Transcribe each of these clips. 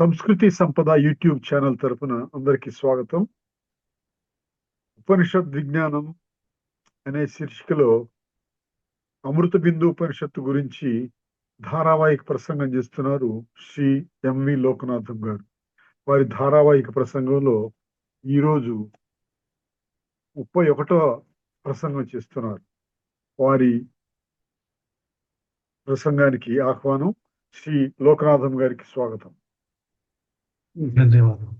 సంస్కృతి సంపద YouTube channel తరపున అందరికీ స్వాగతం. ఉపనిషత్ విజ్ఞానం అనే శీర్షికలో అమృత బిందు ఉపనిషత్తు గురించి ధారావాహిక ప్రసంగం చేస్తున్నారు శ్రీ ఎంవి లోకనాథం గారు. వారి ధారావాహిక ప్రసంగంలో ఈరోజు ముప్పై ఒకటో ప్రసంగం చేస్తున్నారు. వారి ప్రసంగానికి ఆహ్వానం శ్రీ లోకనాథం గారికి స్వాగతం. ధన్యవాదం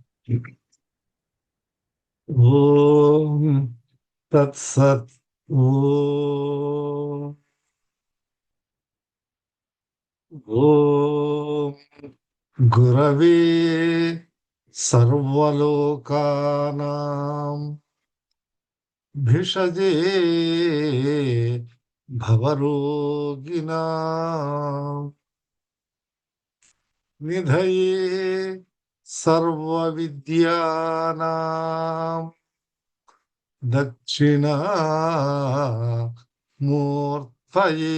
ఓం తత్సత్ ఓం ఓం గురవే సర్వలోకానాం భిషజే భవరోగిణాం నిధయే సర్వవిద్యానాం దక్షిణా మూర్తయే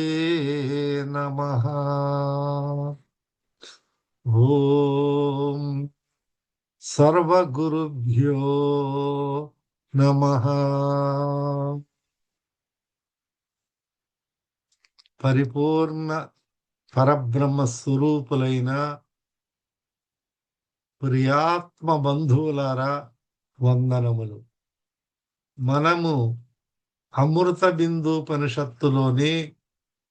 నమ. ఓం సర్వగురుభ్యో నమః. పరిపూర్ణ పరబ్రహ్మ స్వరూపులైన ప్రియాత్మ బంధువులారా వందనములు. మనము అమృత బిందుపనిషత్తులోని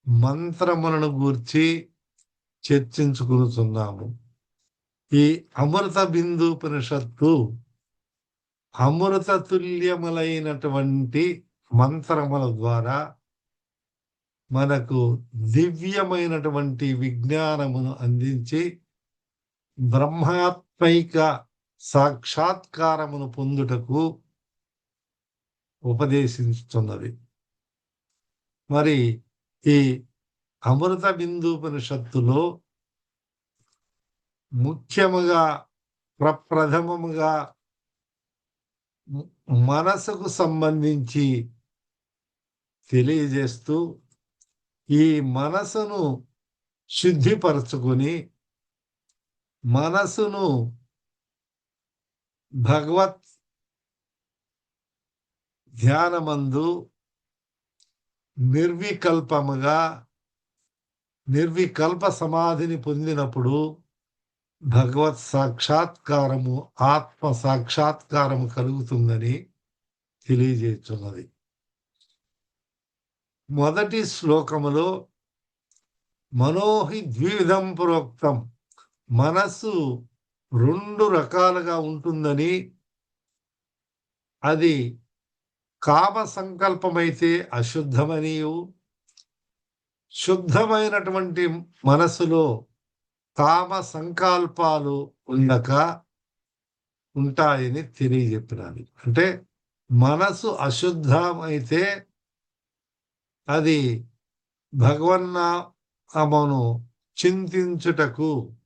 మంత్రములను గూర్చి చర్చించుకునుతున్నాము ఈ అమృత బిందుపనిషత్తు అమృత తుల్యములైనటువంటి మంత్రముల ద్వారా మనకు దివ్యమైనటువంటి విజ్ఞానమును అందించి బ్రహ్మాత్మైక సాక్షాత్కారమును పొందుటకు ఉపదేశిస్తున్నది మరి ఈ అమృత బిందూపనిషత్తులో ముఖ్యముగా ప్రప్రథమముగా మనసుకు సంబంధించి తెలియజేస్తూ ఈ మనసును శుద్ధిపరచుకొని మనసును భగవత్ ధ్యానమందు నిర్వికల్పముగా నిర్వికల్ప సమాధిని పొందినప్పుడు భగవత్ సాక్షాత్కారము ఆత్మ సాక్షాత్కారము కలుగుతుందని తెలియజేస్తున్నది. మొదటి శ్లోకములో మనోహి ద్విధం ప్రోక్తం. మనస్సు రెండు రకాలుగా ఉంటుందని అది కామ సంకల్పమైతే అశుద్ధమనియు. శుద్ధమైనటువంటి మనసులో కామ సంకల్పాలు ఉండక ఉంటాయని తెలియజెప్పినాను. అంటే మనసు అశుద్ధమైతే అది భగవన్నామను చింతించుటకు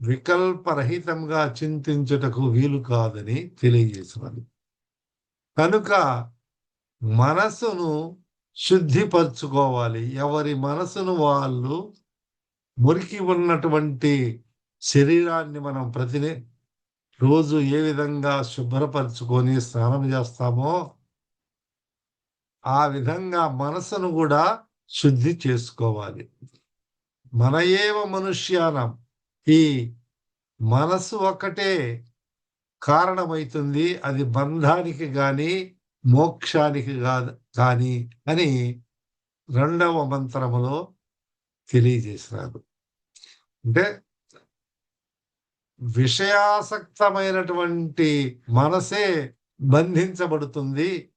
వికల్పరహితంగా చింతించుటకు వీలు కాదని తెలియజేసినది. కనుక మనసును శుద్ధిపరచుకోవాలి. ఎవరి మనసును వాళ్ళు మురికి ఉన్నటువంటి శరీరాన్ని మనం ప్రతి రోజు ఏ విధంగా శుభ్రపరచుకొని స్నానం చేస్తామో ఆ విధంగా మనసును కూడా శుద్ధి చేసుకోవాలి. మన ఏవ మనుష్యానం ఈ మనసు ఒకటే కారణమైతుంది. అది బంధానికి గాని మోక్షానికి కానీ అని రెండవ మంత్రములో తెలియజేసినారు. అంటే విషయాసక్తమైనటువంటి మనసే బంధించబడుతుంది.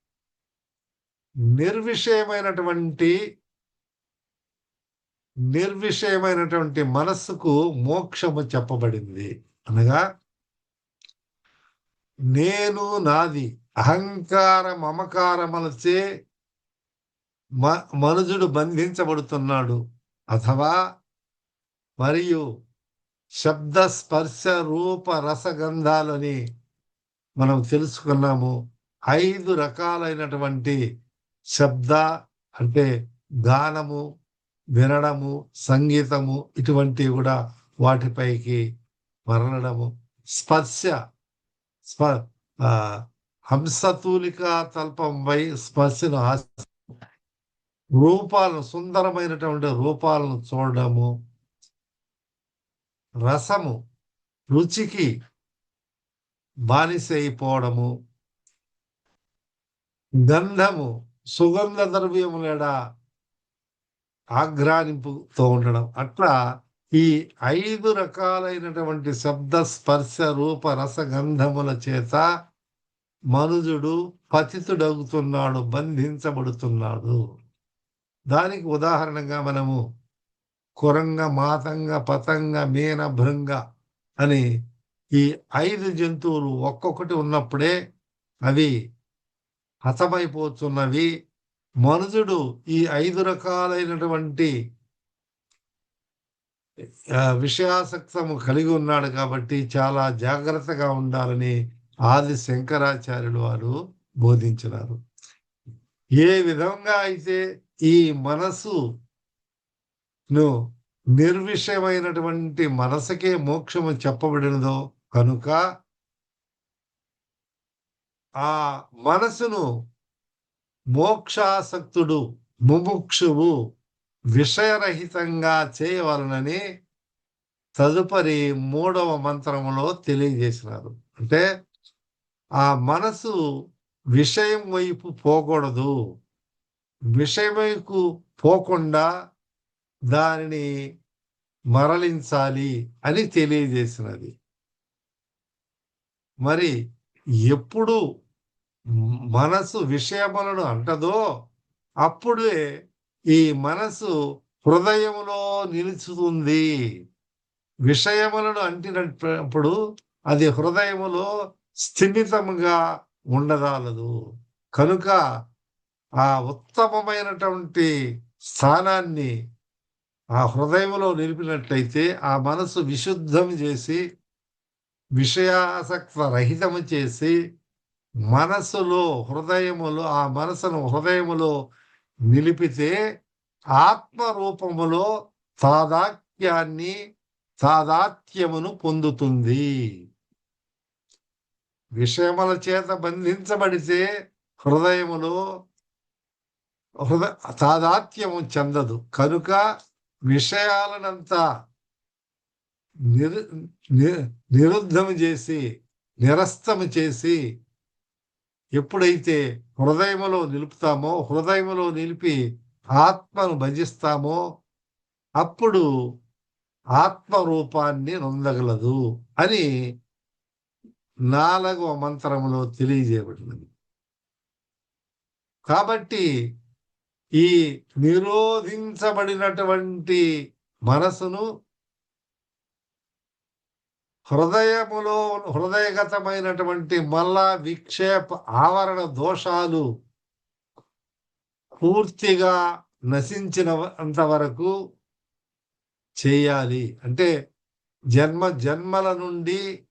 నిర్విషయమైనటువంటి నిర్విషయమైనటువంటి మనస్సుకు మోక్షము చెప్పబడింది. అనగా నేను నాది అహంకార మమకారములచే మ మనుజుడు బంధించబడుతున్నాడు. అథవా మరియు శబ్ద స్పర్శ రూప రసగంధాలని మనం తెలుసుకున్నాము. ఐదు రకాలైనటువంటి శబ్ద అంటే గానము వినడము సంగీతము ఇటువంటివి కూడా వాటిపైకి మరలడము. స్పర్శ స్ప హంసతూలిక హంసతూలిక తల్పంపై స్పర్శను రూపాలను సుందరమైనటువంటి రూపాలను చూడడము. రసము రుచికి బానిస అయిపోవడము గంధము సుగంధ ద్రవ్యములడ ఆగ్రానింపుతో ఉండడం. అట్లా ఈ ఐదు రకాలైనటువంటి శబ్ద స్పర్శ రూప రసగంధముల చేత మనుజుడు పతితుడవుతున్నాడు బంధించబడుతున్నాడు. దానికి ఉదాహరణగా మనము కురంగ మాతంగ పతంగ మీన భృంగ అని ఈ ఐదు జంతువులు ఒక్కొక్కటి ఉన్నప్పుడే అవి హతమైపోతున్నవి. మనుజుడు ఈ ఐదు రకాలైనటువంటి విషయాసక్తము కలిగి ఉన్నాడు కాబట్టి చాలా జాగ్రత్తగా ఉండాలని ఆది శంకరాచార్యులు వారు బోధించినారు. ఏ విధంగా అయితే ఈ మనసు ను నిర్విషయమైనటువంటి మనసుకే మోక్షము చెప్పబడినదో కనుక ఆ మనసును మోక్షాసక్తుడు ముముక్షువు విషయరహితంగా చేయవలనని తదుపరి మూడవ మంత్రములో తెలియజేసినారు. అంటే ఆ మనసు విషయం వైపు పోకూడదు. విషయం వైపు పోకుండా దానిని మరలించాలి అని తెలియజేసినది. మరి ఎప్పుడు మనసు విషయములను అంటదో అప్పుడే ఈ మనసు హృదయములో నిలుచుతుంది. విషయములను అంటినప్పుడు అది హృదయములో స్థిమితముగా ఉండదాలదు కనుక ఆ ఉత్తమమైనటువంటి స్థానాన్ని ఆ హృదయంలో నిలిపినట్లయితే ఆ మనసు విశుద్ధం చేసి విషయాసక్త రహితము చేసి మనసులో హృదయములో ఆ మనసును హృదయములో నిలిపితే ఆత్మ రూపములో తాదాత్యాన్ని తాదాత్యమును పొందుతుంది. విషయముల చేత బంధించబడితే హృదయములో హృద తాదాత్యము చెందదు. కనుక విషయాలనంతా నిరు ని- నిరుద్ధము చేసి నిరస్తము చేసి ఎప్పుడైతే హృదయములో నిలుపుతామో హృదయములో నిలిపి ఆత్మను భజిస్తామో అప్పుడు ఆత్మ రూపాన్ని నొందగలదు అని నాలుగవ మంత్రములో తెలియజేయబడినది. కాబట్టి ఈ నిరోధించబడినటువంటి మనసును హృదయములో హృదయగతమైనటువంటి మల్ల విక్షేప ఆవరణ దోషాలు పూర్తిగా నశించినంత వరకు చేయాలి. అంటే జన్మ జన్మల నుండి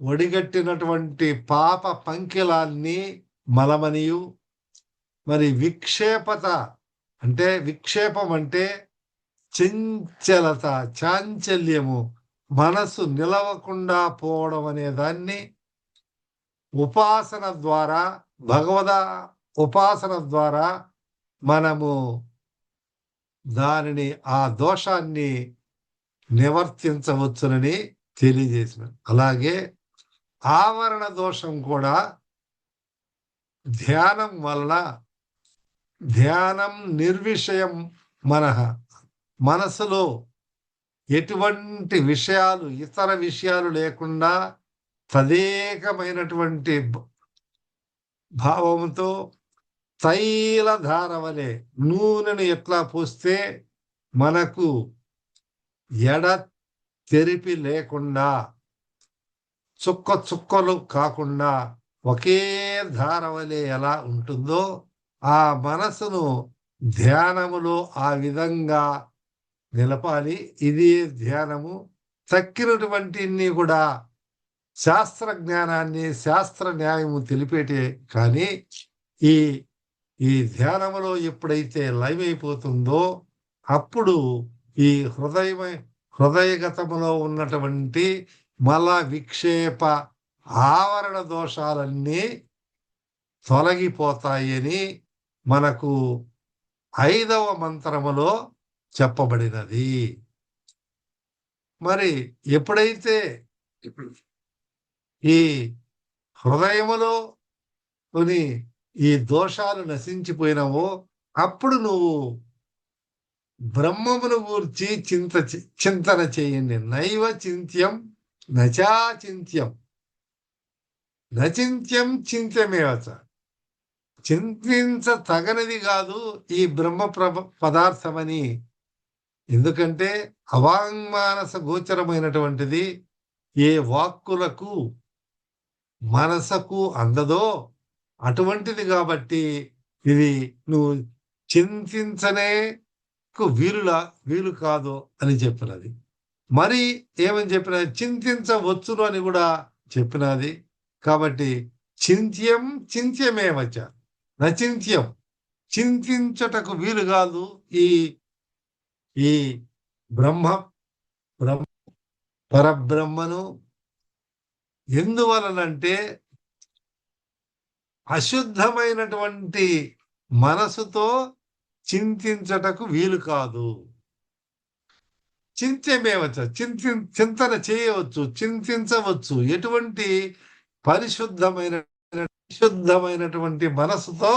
ఒడిగట్టినటువంటి పాప పంకిలాన్ని మలమనియు. మరి విక్షేపత అంటే విక్షేపం అంటే చంచలత చాంచల్యము మనసు నిలవకుండా పోవడం అనే దాన్ని ఉపాసన ద్వారా భగవద ఉపాసన ద్వారా మనము దానిని ఆ దోషాన్ని నివర్తించవచ్చునని తెలియజేసిన. అలాగే ఆవరణ దోషం కూడా ధ్యానం వలన ధ్యానం నిర్విషయం మనహ మనసులో ఎటువంటి విషయాలు ఇతర విషయాలు లేకుండా తదేకమైనటువంటి భావంతో తైలధార వలె నూనెను ఎట్లా పోస్తే మనకు ఎడ తెరిపి లేకుండా చుక్క చుక్కలు కాకుండా ఒకే ధార వలె ఎలా ఉంటుందో ఆ మనసును ధ్యానములో ఆ విధంగా నిలపాలి. ఇది ధ్యానము. తక్కినటువంటి కూడా శాస్త్ర జ్ఞానాన్ని శాస్త్ర న్యాయము తెలిపేటే కానీ ఈ ఈ ధ్యానములో ఎప్పుడైతే లయమైపోతుందో అయిపోతుందో అప్పుడు ఈ హృదయమై హృదయగతములో ఉన్నటువంటి మల విక్షేప ఆవరణ దోషాలన్నీ తొలగిపోతాయని మనకు ఐదవ మంత్రములో చెప్పబడినది. మరి ఎప్పుడైతే ఈ హృదయములో కొని ఈ దోషాలు నశించిపోయినావో అప్పుడు నువ్వు బ్రహ్మమును గూర్చి చింత చింతన చేయండి. నైవ చింత్యం నచా చింత్యం. నచింత్యం చింత్యమేవచ చింతించ తగనిది కాదు ఈ బ్రహ్మ ప్ర పదార్థమని ఎందుకంటే అవాంగ్మానస గోచరమైనటువంటిది ఏ వాక్కులకు మనసకు అందదో అటువంటిది కాబట్టి ఇది నువ్వు చింతించనే వీలులా వీలు కాదు అని చెప్పినది. మరి ఏమని చెప్పినది చింతించవచ్చును అని కూడా చెప్పినది. కాబట్టి చింత్యం చింత్యమేవచ్చ నచింత్యం. చింతించుటకు వీలు కాదు ఈ ఈ బ్రహ్మ బ్రహ్మ పరబ్రహ్మను ఎందువలనంటే అశుద్ధమైనటువంటి మనసుతో చింతించటకు వీలు కాదు. చింతమేవచ్చు చింతి చింతన చేయవచ్చు చింతించవచ్చు. ఎటువంటి పరిశుద్ధమైన పరిశుద్ధమైనటువంటి మనసుతో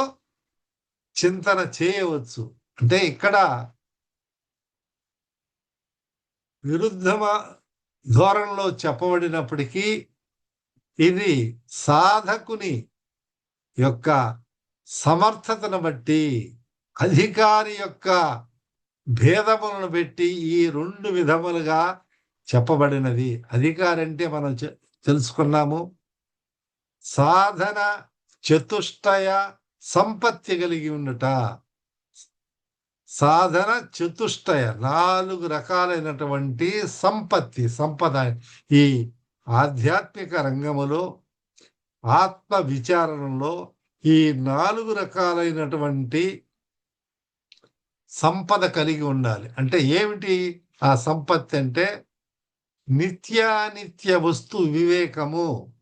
చింతన చేయవచ్చు. అంటే ఇక్కడ విరుద్ధమ ధోరణిలో చెప్పబడినప్పటికీ ఇది సాధకుని యొక్క సమర్థతను బట్టి అధికారి యొక్క భేదములను పెట్టి ఈ రెండు విధములుగా చెప్పబడినది. అధికారి అంటే మనం తెలుసుకున్నాము. సాధన చతుష్టయ సంపత్తి కలిగి ఉండుట. సాధన చతుష్టయ నాలుగు రకాలైనటువంటి సంపత్తి సంపద. ఈ ఆధ్యాత్మిక రంగములో ఆత్మ విచారణలో ఈ నాలుగు రకాలైనటువంటి సంపద కలిగి ఉండాలి. అంటే ఏమిటి ఆ సంపత్తి అంటే? నిత్యానిత్య వస్తు వివేకము.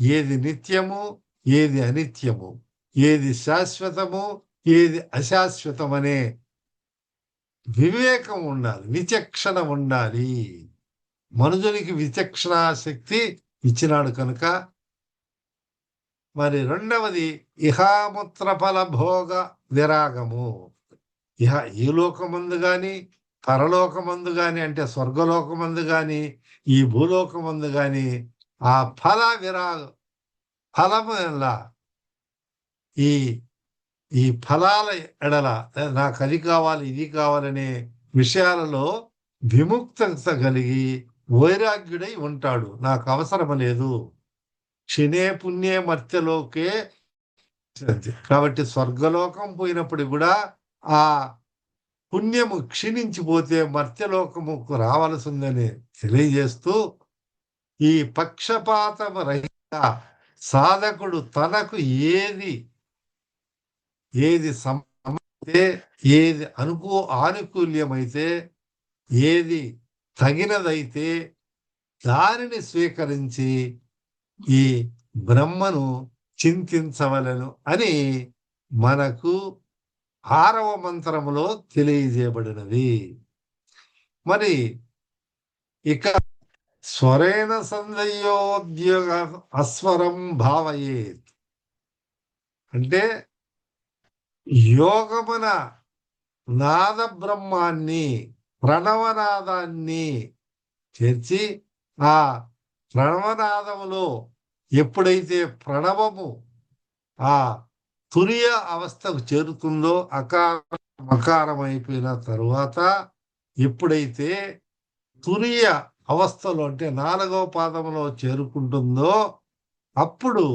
ఏది నిత్యము ఏది అనిత్యము. ఏది శాశ్వతము ఏది అశాశ్వతమనే వివేకం ఉండాలి విచక్షణ ఉండాలి. మనుషునికి విచక్షణ శక్తి ఇచ్చినాడు కనుక మరి రెండవది ఇహాముత్ర ఫల భోగ విరాగము. ఇహ ఈ లోకమందు కానీ పరలోకమందు కానీ అంటే స్వర్గలోకమందు కానీ ఈ భూలోకమందు కానీ ఆ ఫల విరాగ ఫలము ఎలా? ఈ ఈ ఫలాల ఎడల నాకు అది కావాలి ఇది కావాలనే విషయాలలో విముక్త కలిగి వైరాగ్యుడై ఉంటాడు. నాకు అవసరం లేదు. క్షిణే పుణ్యే మర్త్యలోకే కాబట్టి స్వర్గలోకం పోయినప్పుడు కూడా ఆ పుణ్యము క్షీణించిపోతే మర్త్యలోకముకు రావలసిందని తెలియజేస్తూ ఈ పక్షపాతము రహిత సాధకుడు తనకు ఏది ఏది సమతే ఏది అనుకూ ఆనుకూల్యమైతే ఏది తగినదైతే దానిని స్వీకరించి ఈ బ్రహ్మను చింతించవలను అని మనకు ఆరవ మంత్రములో తెలియజేయబడినది. మరి ఇక స్వరేణ సందయోద్యోగ అస్వరం భావయేత్. అంటే యోగమున నాద బ్రహ్మాన్ని ప్రణవనాదాన్ని చేర్చి ఆ ప్రణవనాదములో ఎప్పుడైతే ప్రణవము ఆ తురియ అవస్థకు చేరుతుందో అకార మకారం అయిపోయిన తరువాత ఎప్పుడైతే తురియ అవస్థలో అంటే నాలుగవ పాదంలో చేరుకుంటుందో అప్పుడు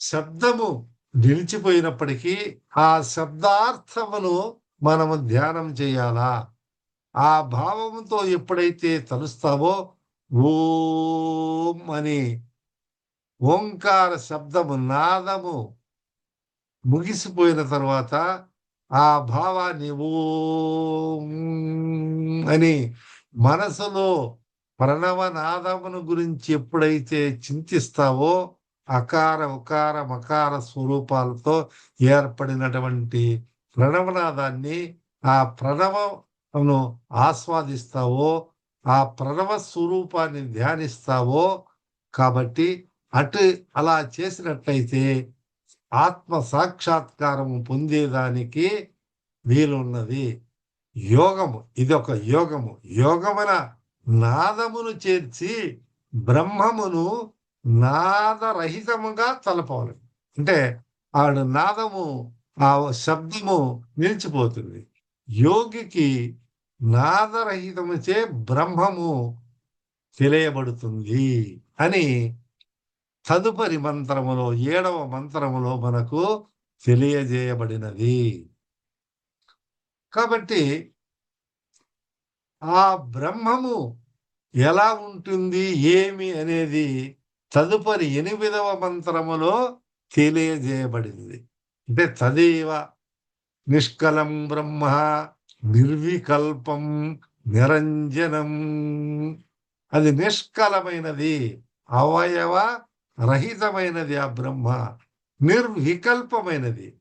శబ్దము నిలిచిపోయినప్పటికీ ఆ శబ్దార్థమును మనము ధ్యానం చేయాలా? ఆ భావముతో ఎప్పుడైతే తలుస్తావో ఓం అని ఓంకార శబ్దము నాదము ముగిసిపోయిన తర్వాత ఆ భావాన్ని ఓం అని మనసులో ప్రణవనాదమును గురించి ఎప్పుడైతే చింతిస్తావో అకార ఉకార మకార స్వరూపాలతో ఏర్పడినటువంటి ప్రణవనాదాన్ని ఆ ప్రణవను ఆస్వాదిస్తావో ఆ ప్రణవ స్వరూపాన్ని ధ్యానిస్తావో కాబట్టి అటు అలా చేసినట్లయితే ఆత్మ సాక్షాత్కారము పొందేదానికి వీలున్నది. యోగము ఇది ఒక యోగము. యోగమున నాదమును చేర్చి బ్రహ్మమును నాదరహితముగా తలపాలి అంటే ఆడు నాదము ఆ శబ్దము నిలిచిపోతుంది. యోగికి నాదరహితముచే బ్రహ్మము తెలియబడుతుంది అని తదుపరి మంత్రములో ఏడవ మంత్రములో మనకు తెలియజేయబడినది. కాబట్టి ఆ బ్రహ్మము ఎలా ఉంటుంది ఏమి అనేది తదుపరి ఎనిమిదవ మంత్రములో తెలియజేయబడింది. అంటే తదేవ నిష్కలం బ్రహ్మ నిర్వికల్పం నిరంజనం. అది నిష్కలమైనది అవయవ రహితమైనది ఆ బ్రహ్మ నిర్వికల్పమైనది.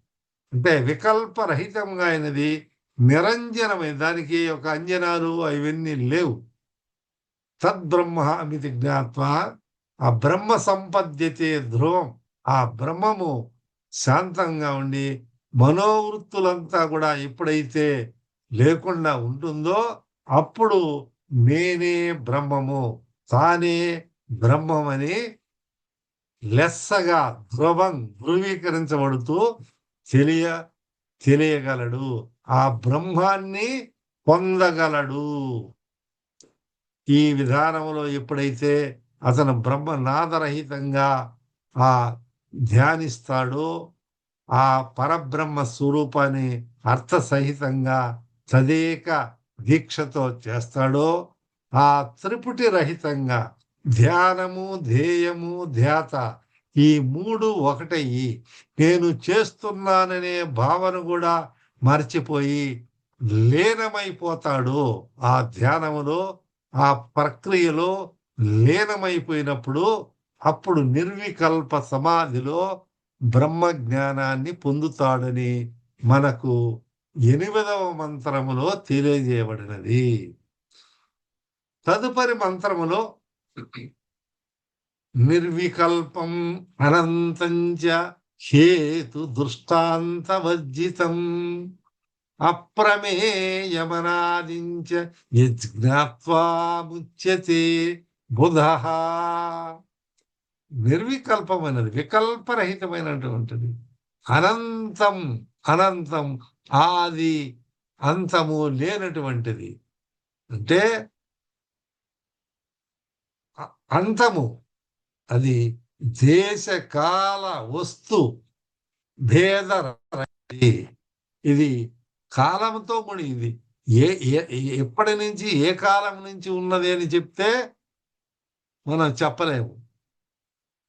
అంటే వికల్పరహితంగా అయినది నిరంజనమైన దానికి ఒక అంజనాలు అవన్నీ లేవు. తద్బ్రహ్మ అమితి జ్ఞాత్వ ఆ బ్రహ్మ సంపద్యతే ధ్రువం. ఆ బ్రహ్మము శాంతంగా ఉండి మనోవృత్తులంతా కూడా ఎప్పుడైతే లేకుండా ఉంటుందో అప్పుడు నేనే బ్రహ్మము తానే బ్రహ్మమని లెస్సగా ధ్రువం ధృవీకరించబడుతూ తెలియ తెలియగలడు. ఆ బ్రహ్మాన్ని పొందగలడు. ఈ విధానంలో ఎప్పుడైతే అతను బ్రహ్మనాదరహితంగా ఆ ధ్యానిస్తాడో. ఆ పరబ్రహ్మ స్వరూపాన్ని అర్థసహితంగా తదేక దీక్షతో చేస్తాడో. ఆ త్రిపుటి రహితంగా ధ్యానము ధ్యేయము ధ్యాత ఈ మూడు ఒకటయ్యి నేను చేస్తున్నాననే భావన కూడా మర్చిపోయి లీనమైపోతాడు ఆ ధ్యానములో ఆ ప్రక్రియలో లీనమైపోయినప్పుడు అప్పుడు నిర్వికల్ప సమాధిలో బ్రహ్మ జ్ఞానాన్ని పొందుతాడని మనకు ఎనిమిదవ మంత్రములో తెలియజేయబడినది. తదుపరి మంత్రములో నిర్వికల్పం అనంతంచ హేతు దృష్టాంతవర్జితం అప్రమేయమనాదించ యజ్ఞాత్వా ముచ్యతే బుధ నిర్వికల్పమైనది వికల్పరహితమైనటువంటిది. అనంతం అనంతం ఆది అంతము లేనటువంటిది. అంటే అంతము అది దేశ కాల వస్తు భేద ఇది కాలంతో కూడింది ఏ- ఎప్పటి నుంచి ఏ కాలం నుంచి ఉన్నది అని చెప్తే మనం చెప్పలేము.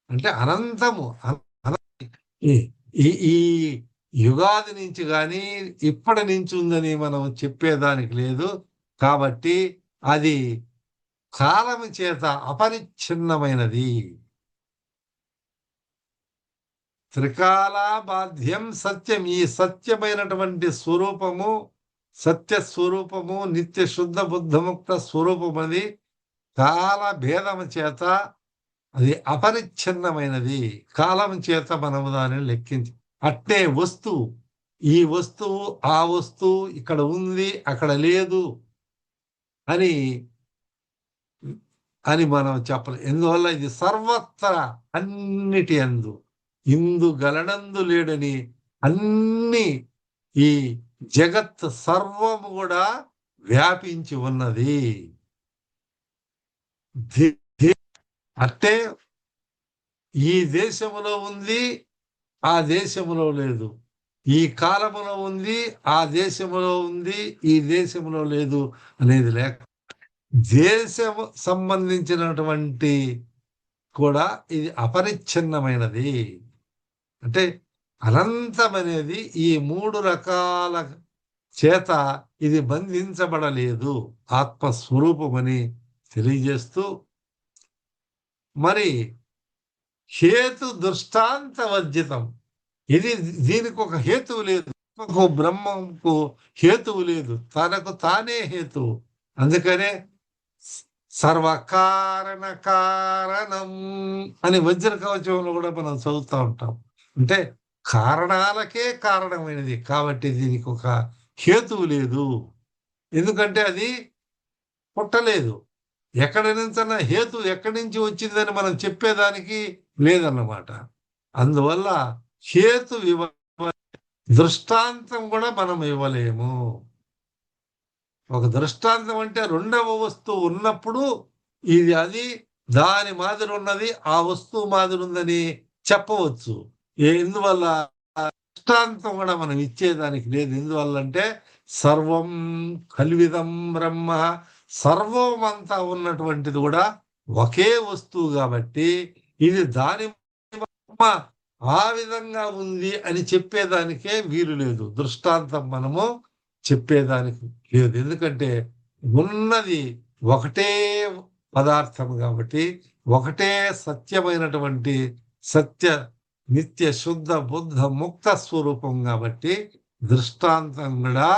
అంటే అనంతము అన- అన- ఈ- ఈ ఈ యుగాది నుంచి కానీ ఇప్పటి నుంచి ఉందని మనం చెప్పేదానికి లేదు. కాబట్టి అది కాలం చేత అపరిచ్ఛిన్నమైనది. త్రికాల బాధ్యం సత్యం. ఈ సత్యమైనటువంటి స్వరూపము సత్య స్వరూపము నిత్య శుద్ధ బుద్ధముక్త స్వరూపం అది కాల భేదము చేత అది అపరిచ్ఛిన్నమైనది. కాలం చేత మనము దానిని లెక్కించి అట్టే వస్తువు ఈ వస్తువు ఆ వస్తువు ఇక్కడ ఉంది అక్కడ లేదు అని అని మనం చెప్పలేదు ఎందువల్ల? ఇది సర్వత్ర అన్నిటి అందు ఇందు గలనందు లేడని అన్ని ఈ జగత్ సర్వము కూడా వ్యాపించి ఉన్నది. అంటే ఈ దేశంలో ఉంది ఆ దేశములో లేదు. ఈ కాలములో ఉంది ఆ దేశంలో ఉంది ఈ దేశంలో లేదు అనేది లేక దేశము సంబంధించినటువంటి కూడా ఇది అపరిచ్ఛిన్నమైనది. అంటే అనంతమనేది ఈ మూడు రకాల చేత ఇది బంధించబడలేదు. ఆత్మస్వరూపమని తెలియజేస్తూ మరి హేతు దృష్టాంత వర్జితం ఇది దీనికి ఒక హేతువు లేదు. ఆత్మకు బ్రహ్మంకు హేతువు లేదు. తనకు తానే హేతువు. అందుకనే సర్వకారణ కారణం అని వజ్ర కవచంలో కూడా మనం చదువుతూ ఉంటాం. అంటే కారణాలకే కారణమైనది. కాబట్టి దీనికి ఒక హేతువు లేదు. ఎందుకంటే అది పుట్టలేదు. ఎక్కడి నుంచన్నా హేతు ఎక్కడి నుంచి వచ్చిందని మనం చెప్పేదానికి లేదన్నమాట. అందువల్ల హేతు ఇవ్వ దృష్టాంతం కూడా మనం ఇవ్వలేము. ఒక దృష్టాంతం అంటే రెండవ వస్తువు ఉన్నప్పుడు ఇది అది దాని మాదిరి ఉన్నది ఆ వస్తువు మాదిరి ఉందని చెప్పవచ్చు. ఎందువల్ల దృష్టాంతం కూడా మనం ఇచ్చేదానికి లేదు. ఎందువల్ల అంటే సర్వం కల్విదం బ్రహ్మ సర్వం అంతా ఉన్నటువంటిది కూడా ఒకే వస్తువు కాబట్టి ఇది దాని ఆ విధంగా ఉంది అని చెప్పేదానికే వీలు లేదు. దృష్టాంతం మనము చెప్పేదానికి లేదు. ఎందుకంటే ఉన్నది ఒకటే పదార్థం కాబట్టి ఒకటే సత్యమైనటువంటి సత్య నిత్య శుద్ధ బుద్ధ ముక్త స్వరూపం కాబట్టి దృష్టాంతం కూడా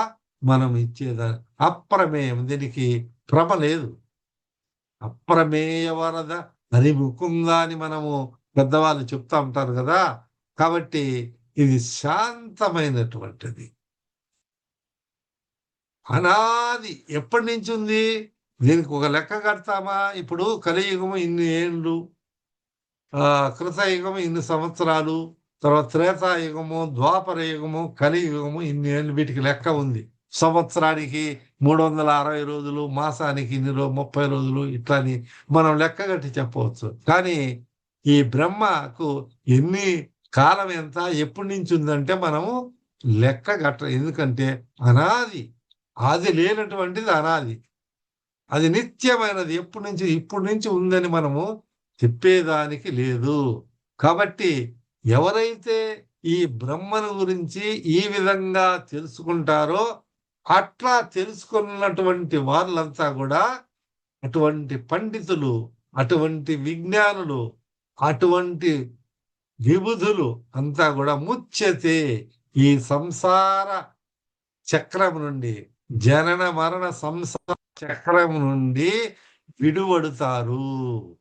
మనం ఇచ్చేదాన్ని అప్రమేయం. దీనికి భ్రమ లేదు. అప్రమేయ వరద హరిముకుందా అని మనము పెద్దవాళ్ళు చెప్తా ఉంటారు కదా కాబట్టి ఇది శాంతమైనటువంటిది. అనాది ఎప్పటి నుంచి ఉంది? దీనికి ఒక లెక్క కడతామా? ఇప్పుడు కలియుగము ఇన్ని ఏండ్లు ఆ కృతయుగం ఇన్ని సంవత్సరాలు తర్వాత త్రేతాయుగము ద్వాపర యుగము కలియుగము ఇన్ని ఏళ్ళు వీటికి లెక్క ఉంది. సంవత్సరానికి మూడు వందల అరవై రోజులు మాసానికి ఇన్ని రో ముప్పై రోజులు ఇట్లని మనం లెక్క కట్టి చెప్పవచ్చు. కానీ ఈ బ్రహ్మకు ఎన్ని కాలం ఎంత ఎప్పటి నుంచి ఉందంటే మనము లెక్క కట్ట ఎందుకంటే అనాది అది లేనటువంటిది అనాది. అది నిత్యమైనది ఎప్పటి నుంచి ఇప్పటి నుంచి ఉందని మనము చెప్పేదానికి లేదు. కాబట్టి ఎవరైతే ఈ బ్రహ్మను గురించి ఈ విధంగా తెలుసుకుంటారో అట్లా తెలుసుకున్నటువంటి వాళ్ళంతా కూడా అటువంటి పండితులు అటువంటి విజ్ఞానులు అటువంటి విబుధులు అంతా కూడా ముచ్చతే ఈ సంసార చక్రం నుండి జనన మరణ సంసార చక్రం నుండి విడువడుతారు.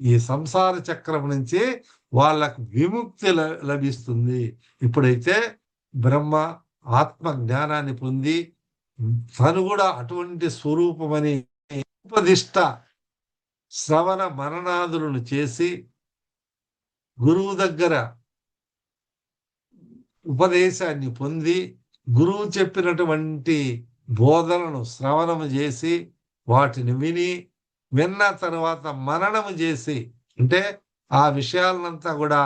ఈ సంసార చక్రం నుంచి వాళ్ళకు విముక్తి ల- లభిస్తుంది. ఇప్పుడైతే బ్రహ్మ ఆత్మ జ్ఞానాన్ని పొంది తను కూడా అటువంటి స్వరూపమని ఉపదిష్ట శ్రవణ మరణాదులను చేసి గురువు దగ్గర ఉపదేశాన్ని పొంది గురువు చెప్పినటువంటి బోధనను శ్రవణము చేసి వాటిని విని విన్న తర్వాత మరణము చేసి అంటే ఆ విషయాలనంతా కూడా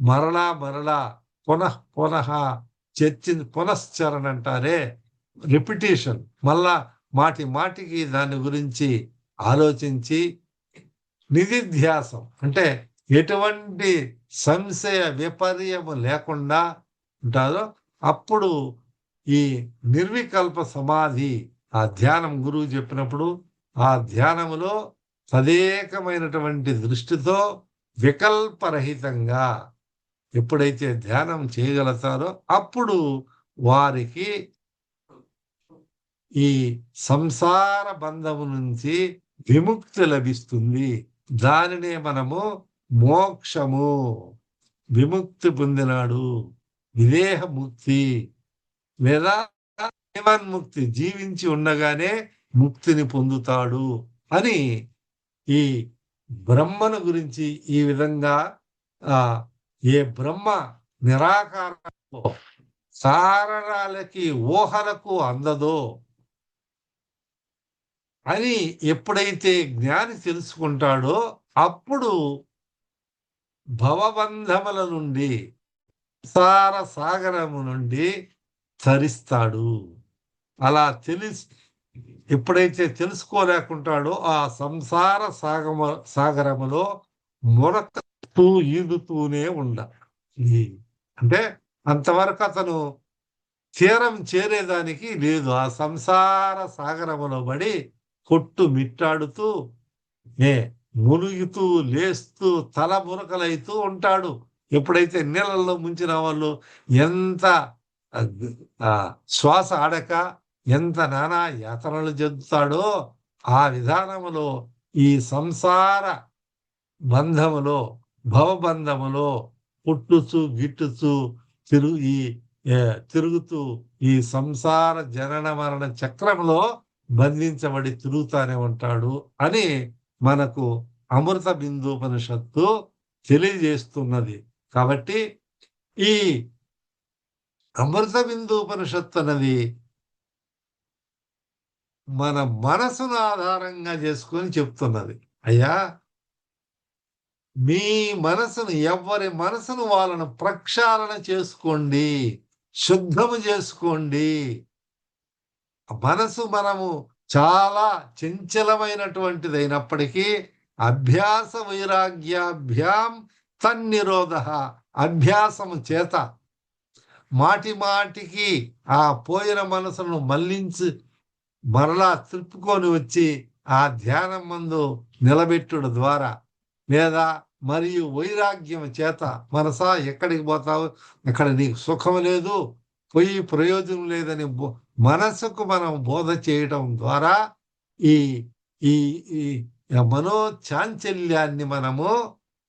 మరలా మరలా పునః పునః చర్చి పునశ్చరణ అంటారే రిపిటేషన్ మళ్ళా మాటి మాటికి దాని గురించి ఆలోచించి నిధిధ్యాసం. అంటే ఎటువంటి సంశయ విపర్యము లేకుండా ఉంటారో అప్పుడు ఈ నిర్వికల్ప సమాధి ఆ ధ్యానం గురువు చెప్పినప్పుడు ఆ ధ్యానములో తదేకమైనటువంటి దృష్టితో వికల్పరహితంగా ఎప్పుడైతే ధ్యానం చేయగలుగుతారో అప్పుడు వారికి ఈ సంసార బంధము నుంచి విముక్తి లభిస్తుంది. దానినే మనము మోక్షము. విముక్తి పొందినాడు. విదేహ ముక్తి లేదా జీవన్ముక్తి జీవించి ఉండగానే ముక్తిని పొందుతాడు అని ఈ బ్రహ్మను గురించి ఈ విధంగా ఆ ఏ బ్రహ్మ నిరాకారంలో సారణాలకి ఊహలకు అందదో అని ఎప్పుడైతే జ్ఞాని తెలుసుకుంటాడో అప్పుడు భవబంధముల నుండి సార సాగరము నుండి తరిస్తాడు. అలా తెలిసి ఎప్పుడైతే తెలుసుకోలేకుంటాడో ఆ సంసార సాగమ సాగరములో మునకతూ ఈదుతూనే ఉండాలి అంటే అంతవరకు అతను తీరం చేరేదానికి లేదు. ఆ సంసార సాగరములో పడి కొట్టు మిట్టాడుతూ ఏ మునుగుతూ లేస్తూ తల మురకలైతూ ఉంటాడు. ఎప్పుడైతే నీళ్ళల్లో ముంచిన వాళ్ళు ఎంత శ్వాస ఆడక ఎంత నానా యాతనలు చెందుతాడో ఆ విధానములో ఈ సంసార బంధములో భవబంధములో పుట్టుచు గిట్టుచు తిరుగు ఈ తిరుగుతూ ఈ సంసార జనన మరణ చక్రంలో బంధించబడి తిరుగుతానే ఉంటాడు అని మనకు అమృత బిందుపనిషత్తు తెలియజేస్తున్నది. కాబట్టి ఈ అమృత బిందుపనిషత్తు అన్నది మన మనసును ఆధారంగా చేసుకొని చెప్తున్నది. అయ్యా మీ మనసును ఎవరి మనసును వాళ్ళను ప్రక్షాళన చేసుకోండి శుద్ధము చేసుకోండి. మనసు మనము చాలా చంచలమైనటువంటిది అయినప్పటికీ అభ్యాస వైరాగ్యాభ్యాం తన్నిరోధ అభ్యాసము చేత మాటి మాటికి ఆ పోయిన మనసును మళ్ళించి మరలా త్రిప్పుకొని వచ్చి ఆ ధ్యానం మందు నిలబెట్టుడు ద్వారా లేదా మరియు వైరాగ్యం చేత మనసా ఎక్కడికి పోతావు? ఇక్కడ నీకు సుఖం లేదు పోయి ప్రయోజనం లేదని మనసుకు మనం బోధ చేయడం ద్వారా ఈ ఈ ఈ మనోచాంచల్యాన్ని మనము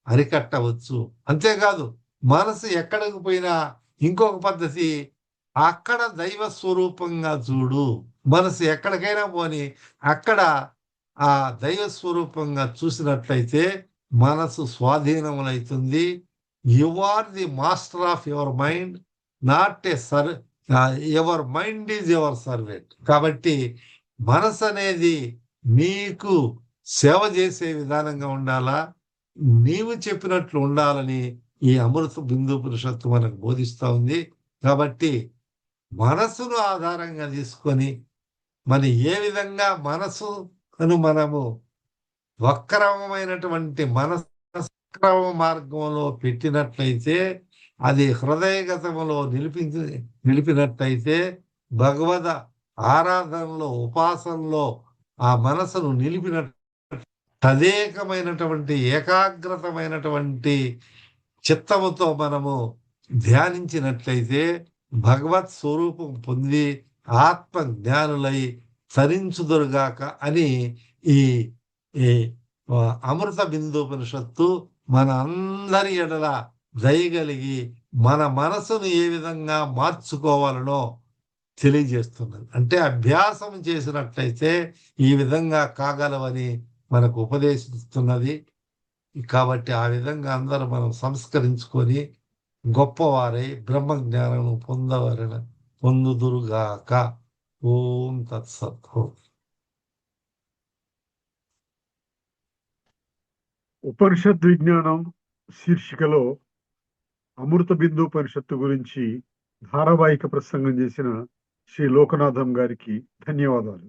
అరికట్టవచ్చు. అంతేకాదు మనసు ఎక్కడికి పోయినా ఇంకొక పద్ధతి అక్కడ దైవ స్వరూపంగా చూడు. మనసు ఎక్కడికైనా పోని అక్కడ ఆ దైవ స్వరూపంగా చూసినట్లయితే మనసు స్వాధీనములైతుంది. You are the master of your mind not a sir your mind is your servant. కాబట్టి మనసు అనేది నీకు సేవ చేసే విధానంగా ఉండాలా? నీవు చెప్పినట్లు ఉండాలని ఈ అమృత బిందు పురుషత్తు మనకు బోధిస్తూ ఉంది. కాబట్టి మనసును ఆధారంగా తీసుకొని మరి ఏ విధంగా మనసును మనము వక్రమైనటువంటి మనసు మార్గంలో పెట్టినట్లయితే అది హృదయగతములో నిలిపించి నిలిపినట్లయితే భగవద ఆరాధనలో ఉపాసనలో ఆ మనసును నిలిపిన తదేకమైనటువంటి ఏకాగ్రతమైనటువంటి చిత్తముతో మనము ధ్యానించినట్లయితే భగవత్ స్వరూపం పొంది ఆత్మ జ్ఞానులై తరించుదురుగాక అని ఈ అమృత బిందు అమృత మన అందరి ఎడల దయగలిగి మన మనసును ఏ విధంగా మార్చుకోవాలనో తెలియజేస్తున్నది. అంటే అభ్యాసం చేసినట్లయితే ఈ విధంగా కాగలవని మనకు ఉపదేశిస్తున్నది. కాబట్టి ఆ విధంగా అందరూ మనం సంస్కరించుకొని గొప్పవారై బ్రహ్మ జ్ఞానం పొందుదురుగాక. ఓం తత్సత్ ఉపనిషత్ విజ్ఞానం శీర్షికలో అమృత బిందు పరిషత్తు గురించి ధారావాహిక ప్రసంగం చేసిన శ్రీ లోకనాథం గారికి ధన్యవాదాలు.